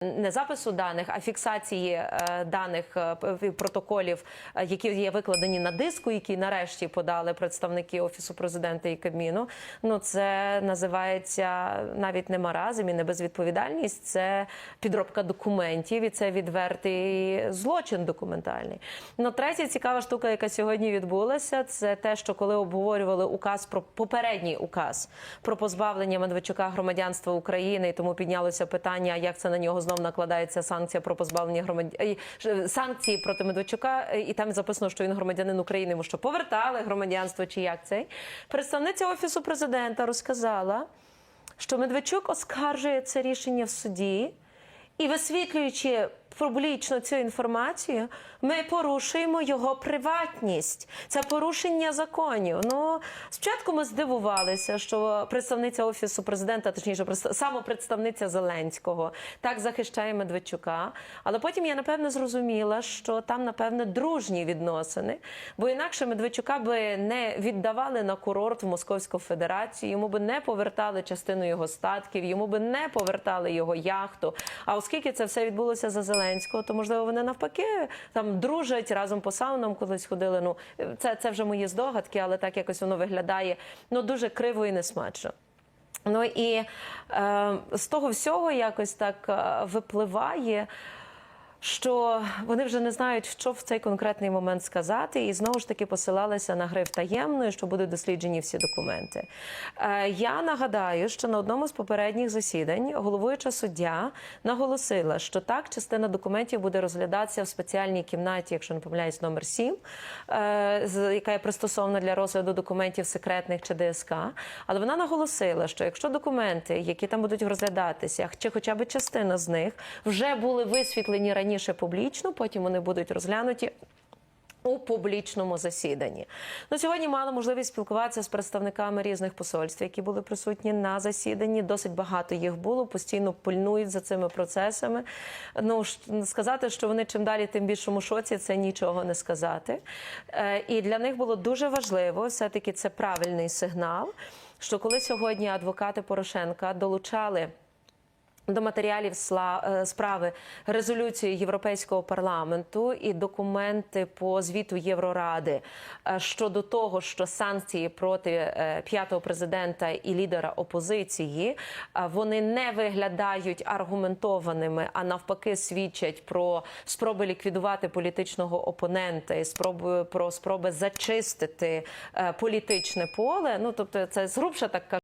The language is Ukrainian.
and не запису даних, а фіксації е, даних е, протоколів, е, які є викладені на диску, які нарешті подали представники офісу президента і Кабміну. Ну це називається навіть не маразм і не безвідповідальність, це підробка документів, і це відвертий злочин документальний. Ну, третя цікава штука, яка сьогодні відбулася, це те, що коли обговорювали указ про попередній указ про позбавлення Медведчука громадянства України, і тому піднялося питання, як це на нього знов накладається санкція про позбавлення громадян санкції проти Медведчука, е, і там записано, що він громадянин України, йому що повертали громадянство, чи як цей представниця офісу президента розказала, що Медведчук оскаржує це рішення в суді. І висвітлюючи публічно цю інформацію, ми порушуємо його приватність. Це порушення законів. Ну спочатку ми здивувалися, що представниця офісу президента, точніше, представ- самопредставниця Зеленського, так захищає Медведчука. Але потім я напевне зрозуміла, що там напевне дружні відносини, бо інакше Медведчука би не віддавали на курорт в Московську Федерацію, йому би не повертали частину його статків, йому би не повертали його яхту. А оскільки це все відбулося за Зеленського, то можливо вони навпаки там дружать разом по саунам колись ходили. Ну це, це вже мої здогадки, але так якось воно виглядає ну дуже криво і несмачно. Ну і е, з того всього якось так е, випливає. Що вони вже не знають, що в цей конкретний момент сказати, і знову ж таки посилалися на гриф таємної, що будуть досліджені всі документи. Е, я нагадаю, що на одному з попередніх засідань головуюча суддя наголосила, що так частина документів буде розглядатися в спеціальній кімнаті, якщо не помиляюсь, номер 7, е, яка є пристосована для розгляду документів секретних чи ДСК. Але вона наголосила, що якщо документи, які там будуть розглядатися, чи хоча б частина з них вже були висвітлені раніше публічно, потім вони будуть розглянуті. У публічному засіданні ну сьогодні мала можливість спілкуватися з представниками різних посольств, які були присутні на засіданні. Досить багато їх було, постійно пильнують за цими процесами. Ну сказати, що вони чим далі, тим більшому шоці, це нічого не сказати. Е, і для них було дуже важливо, все таки це правильний сигнал. Що коли сьогодні адвокати Порошенка долучали до матеріалів е, справи резолюцію Європейського парламенту і документи по звіту Євроради е, щодо того, що санкції проти е, п'ятого президента і лідера опозиції вони не виглядають аргументованими, а навпаки свідчать про спроби ліквідувати політичного опонента і спроби про спроби зачистити політичне поле. Ну тобто, це згрубша так